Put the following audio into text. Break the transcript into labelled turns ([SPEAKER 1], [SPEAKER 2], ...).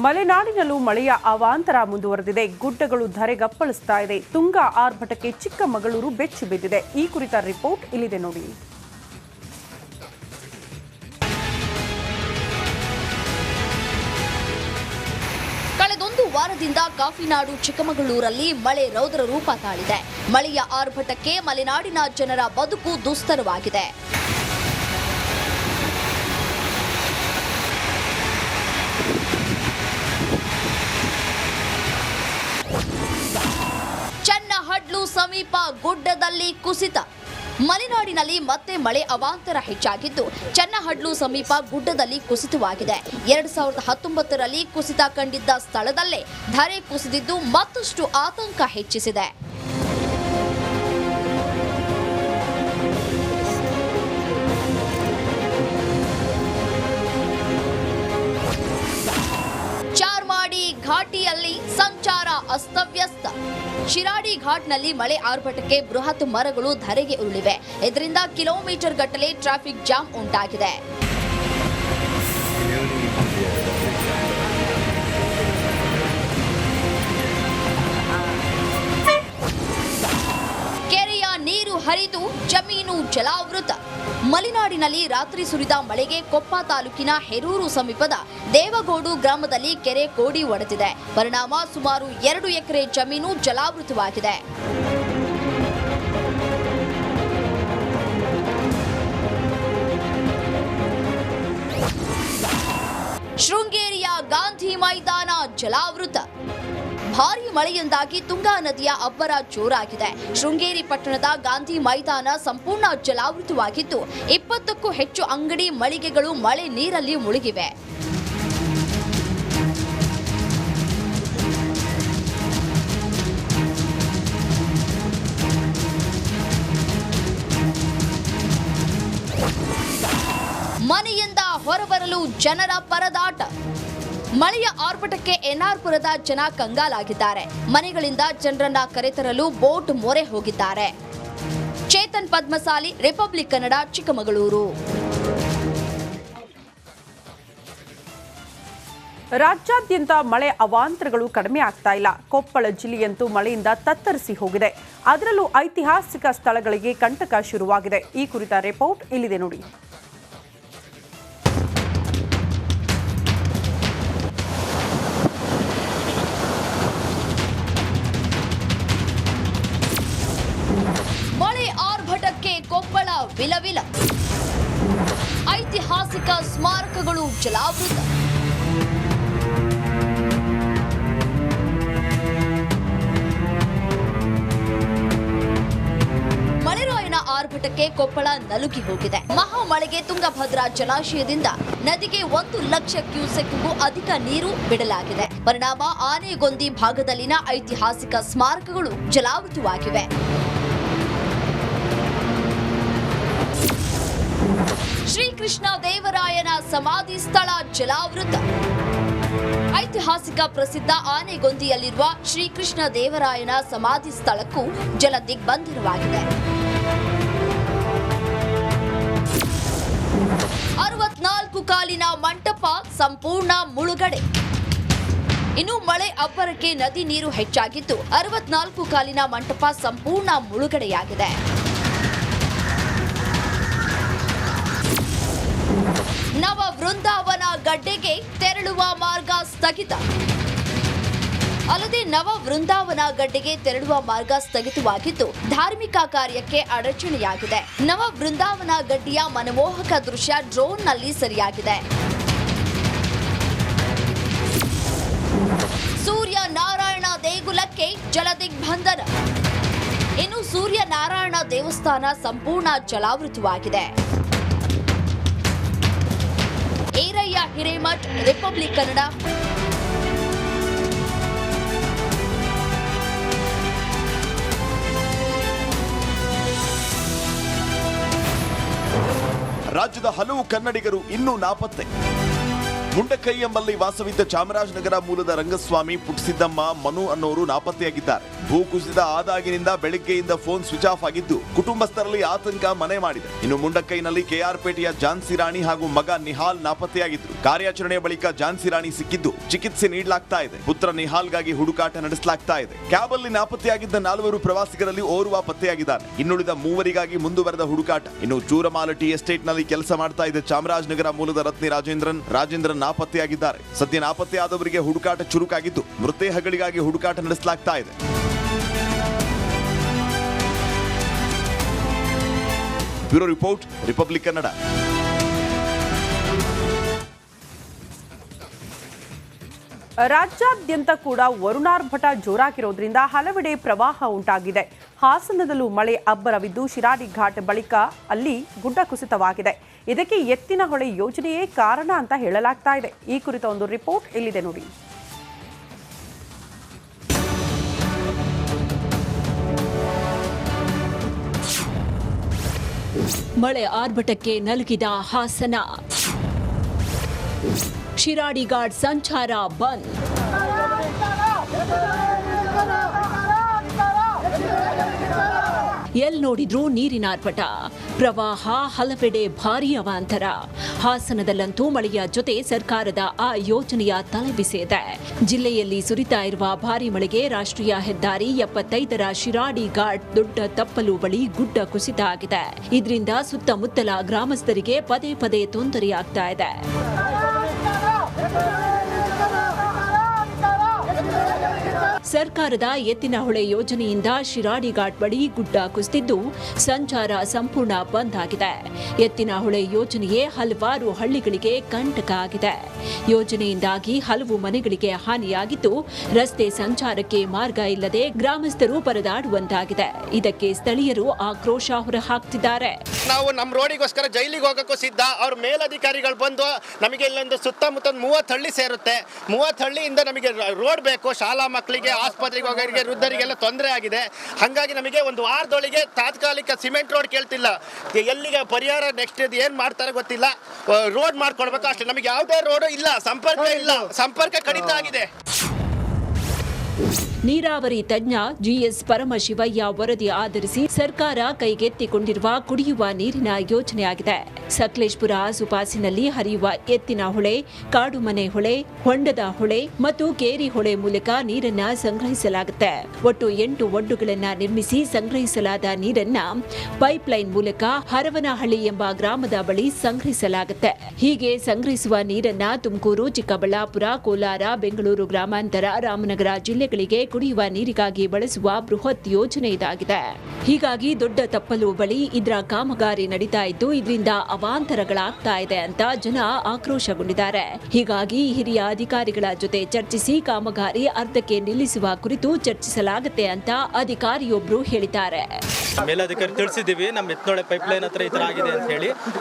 [SPEAKER 1] ಮಲೆನಾಡಿನಲ್ಲೂ ಮಳೆಯ ಅವಾಂತರ ಮುಂದುವರೆದಿದೆ. ಗುಡ್ಡಗಳು ಧರೆಗಪ್ಪಳಿಸ್ತಾ ಇದೆ. ತುಂಗಾ ಆರ್ಭಟಕ್ಕೆ ಚಿಕ್ಕಮಗಳೂರು ಬೆಚ್ಚು ಬಿದ್ದಿದೆ. ಈ ಕುರಿತ ರಿಪೋರ್ಟ್ ಇಲ್ಲಿದೆ ನೋಡಿ.
[SPEAKER 2] ಕಳೆದೊಂದು ವಾರದಿಂದ ಕಾಫಿನಾಡು ಚಿಕ್ಕಮಗಳೂರಲ್ಲಿ ಮಳೆ ರೌದ್ರ ರೂಪ ತಾಳಿದೆ. ಮಳೆಯ ಆರ್ಭಟಕ್ಕೆ ಮಲೆನಾಡಿನ ಜನರ ಬದುಕು ದುಸ್ತರವಾಗಿದೆ ಚನ್ನಹಡ್ಲು ಸಮೀಪ ಗುಡ್ಡದಲ್ಲಿ ಕುಸಿತ. ಮಲೆನಾಡಿನಲ್ಲಿ ಮತ್ತೆ ಮಳೆ ಅವಾಂತರ ಹೆಚ್ಚಾಗಿದ್ದು ಚನ್ನಹಡ್ಲು ಸಮೀಪ ಗುಡ್ಡದಲ್ಲಿ ಕುಸಿತವಾಗಿದೆ. ಎರಡ್ ಸಾವಿರದ ಹತ್ತೊಂಬತ್ತರಲ್ಲಿ ಕುಸಿತ ಕಂಡಿದ್ದ ಸ್ಥಳದಲ್ಲೇ ಧರೆ ಕುಸಿದಿದ್ದು ಮತ್ತಷ್ಟು ಆತಂಕ ಹೆಚ್ಚಿಸಿದೆ. ಚಾರ್ಮಾಡಿ ಘಾಟಿಯಲ್ಲಿ ಸಂಚಾರ ಅಸ್ತವ್ಯಸ್ತ. ಶಿರಾಡಿ ಘಾಟ್ನಲ್ಲಿ ಮಳೆ ಆರ್ಭಟಕ್ಕೆ ಬೃಹತ್ ಮರಗಳು ಧರೆಗೆ ಉರುಳಿವೆ. ಇದರಿಂದ ಕಿಲೋಮೀಟರ್ ಗಟ್ಟಲೆ ಟ್ರಾಫಿಕ್ ಜಾಮ್ ಉಂಟಾಗಿದೆ. ಹರಿದು ಜಮೀನು ಜಲಾವೃತ. ಮಲೆನಾಡಿನಲ್ಲಿ ರಾತ್ರಿ ಸುರಿದ ಮಳೆಗೆ ಕೊಪ್ಪ ತಾಲೂಕಿನ ಹೆರೂರು ಸಮೀಪದ ದೇವಗೋಡು ಗ್ರಾಮದಲ್ಲಿ ಕೆರೆ ಕೋಡಿ ಒಡೆದಿದೆ ಪರಿಣಾಮ ಸುಮಾರು ಎರಡು ಎಕರೆ ಜಮೀನು ಜಲಾವೃತವಾಗಿದೆ. ಶೃಂಗೇರಿಯ ಗಾಂಧಿ ಮೈದಾನ ಜಲಾವೃತ. ಭಾರೀ ಮಳೆಯಿಂದಾಗಿ ತುಂಗಾ ನದಿಯ ಅಬ್ಬರ ಜೋರಾಗಿದೆ. ಶೃಂಗೇರಿ ಪಟ್ಟಣದ ಗಾಂಧಿ ಮೈದಾನ ಸಂಪೂರ್ಣ ಜಲಾವೃತವಾಗಿದ್ದು, ಇಪ್ಪತ್ತಕ್ಕೂ ಹೆಚ್ಚು ಅಂಗಡಿ ಮಳಿಗೆಗಳು ಮಳೆ ನೀರಲ್ಲಿ ಮುಳುಗಿವೆ. ಮನೆಯಿಂದ ಹೊರಬರಲು ಜನರ ಪರದಾಟ ಮಳೆಯ ಆರ್ಭಟಕ್ಕೆ ಎನ್ಆರ್ಪುರದ ಜನ ಕಂಗಾಲಾಗಿದ್ದಾರೆ. ಮನೆಗಳಿಂದ ಜನರನ್ನ ಕರೆತರಲು ಬೋಟ್ ಮೊರೆ ಹೋಗಿದ್ದಾರೆ. ಚೇತನ್ ಪದ್ಮಸಾಲಿ, ರಿಪಬ್ಲಿಕ್ ಕನ್ನಡ, ಚಿಕ್ಕಮಗಳೂರು.
[SPEAKER 1] ರಾಜ್ಯಾದ್ಯಂತ ಮಳೆ ಅವಾಂತರಗಳು ಕಡಿಮೆ ಆಗ್ತಾ ಇಲ್ಲ. ಕೊಪ್ಪಳ ಜಿಲ್ಲೆಯಂತೂ ಮಳೆಯಿಂದ ತತ್ತರಿಸಿ ಹೋಗಿದೆ. ಅದರಲ್ಲೂ ಐತಿಹಾಸಿಕ ಸ್ಥಳಗಳಿಗೆ ಕಂಟಕ ಶುರುವಾಗಿದೆ. ಈ ಕುರಿತ ರಿಪೋರ್ಟ್ ಇಲ್ಲಿದೆ ನೋಡಿ.
[SPEAKER 2] ವಿಲವಿಲ ಐತಿಹಾಸಿಕ ಸ್ಮಾರಕಗಳು ಜಲಾವೃತ. ಮಳೆರಾಯನ ಆರ್ಭಟಕ್ಕೆ ಕೊಪ್ಪಳ ನಲುಗಿ ಹೋಗಿದೆ. ಮಹಾ ಮಳೆಗೆ ತುಂಗಭದ್ರಾ ಜಲಾಶಯದಿಂದ ನದಿಗೆ ಒಂದು ಲಕ್ಷ ಕ್ಯೂಸೆಕ್ಗೂ ಅಧಿಕ ನೀರು ಬಿಡಲಾಗಿದೆ. ಪರಿಣಾಮ ಆನೆಗೊಂದಿ ಭಾಗದಲ್ಲಿನ ಐತಿಹಾಸಿಕ ಸ್ಮಾರಕಗಳು ಜಲಾವೃತವಾಗಿವೆ. ಶ್ರೀಕೃಷ್ಣ ದೇವರಾಯನ ಸಮಾಧಿ ಸ್ಥಳ ಜಲಾವೃತ. ಐತಿಹಾಸಿಕ ಪ್ರಸಿದ್ಧ ಆನೆಗೊಂದಿಯಲ್ಲಿರುವ ಶ್ರೀಕೃಷ್ಣ ದೇವರಾಯನ ಸಮಾಧಿ ಸ್ಥಳಕ್ಕೂ ಜಲ ದಿಗ್ಬಂಧನವಾಗಿದೆ ಅರವತ್ನಾಲ್ಕು ಕಾಲಿನ ಮಂಟಪ ಸಂಪೂರ್ಣ ಮುಳುಗಡೆ. ಇನ್ನು ಮಳೆ ಅಬ್ಬರಕ್ಕೆ ನದಿ ನೀರು ಹೆಚ್ಚಾಗಿದ್ದು, ಅರವತ್ನಾಲ್ಕು ಕಾಲಿನ ಮಂಟಪ ಸಂಪೂರ್ಣ ಮುಳುಗಡೆಯಾಗಿದೆ. ನವ ವೃಂದಾವನ ಗಡ್ಡೆಗೆ ತೆರಳುವ ಮಾರ್ಗ ಸ್ಥಗಿತ. ಅಲ್ಲದೆ ನವ ವೃಂದಾವನ ಗಡ್ಡೆಗೆ ತೆರಳುವ ಮಾರ್ಗ ಸ್ಥಗಿತವಾಗಿದ್ದು ಧಾರ್ಮಿಕ ಕಾರ್ಯಕ್ಕೆ ಅಡಚಣೆಯಾಗಿದೆ. ನವ ವೃಂದಾವನ ಗಡ್ಡೆಯ ಮನಮೋಹಕ ದೃಶ್ಯ ಡ್ರೋನ್ನಲ್ಲಿ ಸರಿಯಾಗಿದೆ. ಸೂರ್ಯ ನಾರಾಯಣ ದೇಗುಲಕ್ಕೆ ಜಲದಿಗ್ಬಂಧನ ಇನ್ನು ಸೂರ್ಯ ನಾರಾಯಣ ದೇವಸ್ಥಾನ ಸಂಪೂರ್ಣ ಜಲಾವೃತವಾಗಿದೆ. ಹಿರೇಮಠ್ ರಿಪಬ್ಲಿಕ್ ಕನ್ನಡ.
[SPEAKER 3] ರಾಜ್ಯದ ಹಲವು ಕನ್ನಡಿಗರು ಇನ್ನೂ ನಾಪತ್ತೆ. ಮುಂಡಕೈ ಎಂಬಲ್ಲಿ ವಾಸವಿದ್ದ ಚಾಮರಾಜನಗರ ಮೂಲದ ರಂಗಸ್ವಾಮಿ ಪುಟ್ಟಸಿದ್ದಮ್ಮ ಮನು ಅನ್ನೋರು ನಾಪತ್ತೆಯಾಗಿದ್ದಾರೆ. ಭೂಕುಸಿತ ಆದಾಗಿನಿಂದ ಬೆಳಿಗ್ಗೆಯಿಂದ ಫೋನ್ ಸ್ವಿಚ್ ಆಫ್ ಆಗಿದ್ದು, ಕುಟುಂಬಸ್ಥರಲ್ಲಿ ಆತಂಕ ಮನೆ ಮಾಡಿದೆ. ಇನ್ನು ಮುಂಡಕೈನಲ್ಲಿ ಕೆಆರ್ಪೇಟೆಯ ಝಾನ್ಸಿ ರಾಣಿ ಹಾಗೂ ಮಗ ನಿಹಾಲ್ ನಾಪತ್ತೆಯಾಗಿದ್ರು. ಕಾರ್ಯಾಚರಣೆಯ ಬಳಿಕ ಝಾನ್ಸಿ ರಾಣಿ ಸಿಕ್ಕಿದ್ದು, ಚಿಕಿತ್ಸೆ ನೀಡಲಾಗ್ತಾ ಇದೆ. ಪುತ್ರ ನಿಹಾಲ್ಗಾಗಿ ಹುಡುಕಾಟ ನಡೆಸಲಾಗ್ತಾ ಇದೆ. ಕ್ಯಾಬ್ ಅಲ್ಲಿ ನಾಪತ್ತೆಯಾಗಿದ್ದ ನಾಲ್ವರು ಪ್ರವಾಸಿಗರಲ್ಲಿ ಓರ್ವ ಪತ್ತೆಯಾಗಿದ್ದಾರೆ ಇನ್ನುಳಿದ ಮೂವರಿಗಾಗಿ ಮುಂದುವರೆದ ಹುಡುಕಾಟ. ಇನ್ನು ಚೂರಮಾಲಟಿ ಎಸ್ಟೇಟ್ನಲ್ಲಿ ಕೆಲಸ ಮಾಡ್ತಾ ಇದ್ದ ಚಾಮರಾಜನಗರ ಮೂಲದ ರತ್ನಿ ರಾಜೇಂದ್ರನ್ ರಾಜೇಂದ್ರನ್ ನಾಪತ್ತೆಯಾಗಿದ್ದಾರೆ. ಸದ್ಯ ನಾಪತ್ತೆಯಾದವರಿಗೆ ಹುಡುಕಾಟ ಚುರುಕಾಗಿದ್ದು, ಮೃತದೇಹಗಳಿಗಾಗಿ ಹುಡುಕಾಟ ನಡೆಸಲಾಗ್ತಾ ಇದೆ. Bureau report, Republic Kannada.
[SPEAKER 1] ರಾಜ್ಯಾದ್ಯಂತ ಕೂಡ ವರುಣಾರ್ಭಟ ಜೋರಾಗಿರೋದ್ರಿಂದ ಹಲವೆಡೆ ಪ್ರವಾಹ ಉಂಟಾಗಿದೆ. ಹಾಸನದಲ್ಲೂ ಮಳೆ ಅಬ್ಬರವಿದ್ದು ಶಿರಾಡಿ ಘಾಟ್ ಬಳಿಕ ಅಲ್ಲಿ ಗುಡ್ಡ ಕುಸಿತವಾಗಿದೆ. ಇದಕ್ಕೆ ಎತ್ತಿನ ಹೊಳೆ ಯೋಜನೆಯೇ ಕಾರಣ ಅಂತ ಹೇಳಲಾಗ್ತಾ ಇದೆ. ಈ ಕುರಿತ ಒಂದು ರಿಪೋರ್ಟ್ ಇಲ್ಲಿದೆ ನೋಡಿ.
[SPEAKER 4] ಮಳೆ ಆರ್ಭಟಕ್ಕೆ ನಲುಗಿದ ಹಾಸನ. ಶಿರಾಡಿ ಘಾಟ್ ಸಂಚಾರ ಬಂದ್. ಎಲ್ ನೋಡಿದ್ರೂ ನೀರಿನ ಆರ್ಭಟ ಪ್ರವಾಹ ಹಲವೆಡೆ ಭಾರೀ ಅವಾಂತರ. ಹಾಸನದಲ್ಲಂತೂ ಮಳೆಯ ಜೊತೆ ಸರ್ಕಾರದ ಆ ಯೋಜನೆಯ ತಲೆಬಿಸಿ ಜಿಲ್ಲೆಯಲ್ಲಿ ಸುರಿತಾ ಇರುವ ಭಾರೀ ಮಳೆಗೆ ರಾಷ್ಟ್ರೀಯ ಹೆದ್ದಾರಿ ಎಪ್ಪತ್ತೈದರ ಶಿರಾಡಿ ಘಾಟ್ ದೊಡ್ಡ ತಪ್ಪಲು ಬಳಿ ಗುಡ್ಡ ಕುಸಿತ ಆಗಿದೆ. ಇದರಿಂದ ಸುತ್ತಮುತ್ತಲ ಗ್ರಾಮಸ್ಥರಿಗೆ ಪದೇ ಪದೇ ತೊಂದರೆಯಾಗ್ತಾ ಇದೆ. ಸರ್ಕಾರದ ಎತ್ತಿನ ಹೊಳೆ ಯೋಜನೆಯಿಂದ ಶಿರಾಡಿ ಘಾಟ್ ಬಳಿ ಗುಡ್ಡ ಕುಸಿದಿದ್ದು ಸಂಚಾರ ಸಂಪೂರ್ಣ ಬಂದ್ ಆಗಿದೆ. ಎತ್ತಿನ ಹೊಳೆ ಯೋಜನೆಯೇ ಹಲವಾರು ಹಳ್ಳಿಗಳಿಗೆ ಕಂಟಕ ಆಗಿದೆ. ಯೋಜನೆಯಿಂದಾಗಿ ಹಲವು ಮನೆಗಳಿಗೆ ಹಾನಿಯಾಗಿದ್ದು ರಸ್ತೆ ಸಂಚಾರಕ್ಕೆ ಮಾರ್ಗ ಇಲ್ಲದೆ ಗ್ರಾಮಸ್ಥರು ಪರದಾಡುವಂತಾಗಿದೆ. ಇದಕ್ಕೆ ಸ್ಥಳೀಯರು ಆಕ್ರೋಶ ಹೊರಹಾಕ್ತಿದ್ದಾರೆ.
[SPEAKER 5] ನಾವು ನಮ್ಮ ರೋಡಿಗೋಸ್ಕರ ಜೈಲಿಗೆ ಹೋಗಕ್ಕೂ ಸಿದ್ಧ. ಅವ್ರ ಮೇಲಧಿಕಾರಿಗಳು ಬಂದು ನಮಗೆ ಇಲ್ಲೊಂದು ಸುತ್ತಮುತ್ತ ಮೂವತ್ತು ಹಳ್ಳಿ ಸೇರುತ್ತೆ. ಮೂವತ್ತು ಹಳ್ಳಿಯಿಂದ ನಮಗೆ ರೋಡ್ ಬೇಕು. ಶಾಲಾ ಮಕ್ಕಳಿಗೆ ಆಸ್ಪತ್ರೆಗೆ ಹೋಗೋರಿಗೆ ವೃದ್ಧರಿಗೆಲ್ಲ ತೊಂದರೆ ಆಗಿದೆ. ಹಾಗಾಗಿ ನಮಗೆ ಒಂದು ವಾರದೊಳಗೆ ತಾತ್ಕಾಲಿಕ ಸಿಮೆಂಟ್ ರೋಡ್ ಕೇಳ್ತಿಲ್ಲ. ಎಲ್ಲಿಗೆ ಪರಿಹಾರ ನೆಕ್ಸ್ಟ್ ಇದು ಏನು ಮಾಡ್ತಾರೆ ಗೊತ್ತಿಲ್ಲ. ರೋಡ್ ಮಾಡ್ಕೊಳ್ಬೇಕು ಅಷ್ಟೇ. ನಮಗೆ ಯಾವುದೇ ರೋಡು ಇಲ್ಲ. ಸಂಪರ್ಕ ಇಲ್ಲ. ಸಂಪರ್ಕ ಕಡಿತ ಆಗಿದೆ.
[SPEAKER 4] ನೀರಾವರಿ ತಜ್ಞ ಜಿಎಸ್ ಪರಮಶಿವಯ್ಯ ವರದಿ ಆಧರಿಸಿ ಸರ್ಕಾರ ಕೈಗೆತ್ತಿಕೊಂಡಿರುವ ಕುಡಿಯುವ ನೀರಿನ ಯೋಜನೆಯಾಗಿದೆ. ಸಕಲೇಶ್ಪುರ ಆಸುಪಾಸಿನಲ್ಲಿ ಹರಿಯುವ ಎತ್ತಿನ ಹೊಳೆ, ಕಾಡುಮನೆ ಹೊಳೆ, ಹೊಂಡದ ಹೊಳೆ ಮತ್ತು ಕೇರಿ ಹೊಳೆ ಮೂಲಕ ನೀರನ್ನ ಸಂಗ್ರಹಿಸಲಾಗುತ್ತೆ. ಒಟ್ಟು ಎಂಟು ಒಡ್ಡುಗಳನ್ನ ನಿರ್ಮಿಸಿ ಸಂಗ್ರಹಿಸಲಾದ ನೀರನ್ನ ಪೈಪ್ಲೈನ್ ಮೂಲಕ ಹರವನಹಳ್ಳಿ ಎಂಬ ಗ್ರಾಮದ ಬಳಿ ಸಂಗ್ರಹಿಸಲಾಗುತ್ತೆ. ಹೀಗೆ ಸಂಗ್ರಹಿಸುವ ನೀರನ್ನ ತುಮಕೂರು, ಚಿಕ್ಕಬಳ್ಳಾಪುರ, ಕೋಲಾರ, ಬೆಂಗಳೂರು ಗ್ರಾಮಾಂತರ, ರಾಮನಗರ ಜಿಲ್ಲೆಗಳಿಗೆ ಕುಡಿಯುವ ನೀರಿಗಾಗಿ ಬಳಸುವ ಬೃಹತ್ ಯೋಜನೆ ಇದಾಗಿದೆ. ಹೀಗಾಗಿ ದೊಡ್ಡ ತಪ್ಪಲು ಬಳಿ ಇದರ ಕಾಮಗಾರಿ ನಡೀತಾ ಇದ್ದು ಇದರಿಂದ ಅವಾಂತರಗಳಾಗ್ತಾ ಇದೆ ಅಂತ ಜನ ಆಕ್ರೋಶಗೊಂಡಿದ್ದಾರೆ. ಹೀಗಾಗಿ ಹಿರಿಯ ಅಧಿಕಾರಿಗಳ ಜೊತೆ ಚರ್ಚಿಸಿ ಕಾಮಗಾರಿ ಅರ್ಧಕ್ಕೆ ನಿಲ್ಲಿಸುವ ಕುರಿತು ಚರ್ಚಿಸಲಾಗುತ್ತೆ ಅಂತ ಅಧಿಕಾರಿಯೊಬ್ರು ಹೇಳಿದ್ದಾರೆ.
[SPEAKER 6] ಮೇಲಧಿಕಾರಿ ತಿಳಿಸಿದ್ದೀವಿ, ನಮ್ಮ ಎತ್ನೊಳೆ ಪೈಪ್ ಲೈನ್ ಹತ್ರ ಈ ಆಗಿದೆ ಅಂತ ಹೇಳಿ.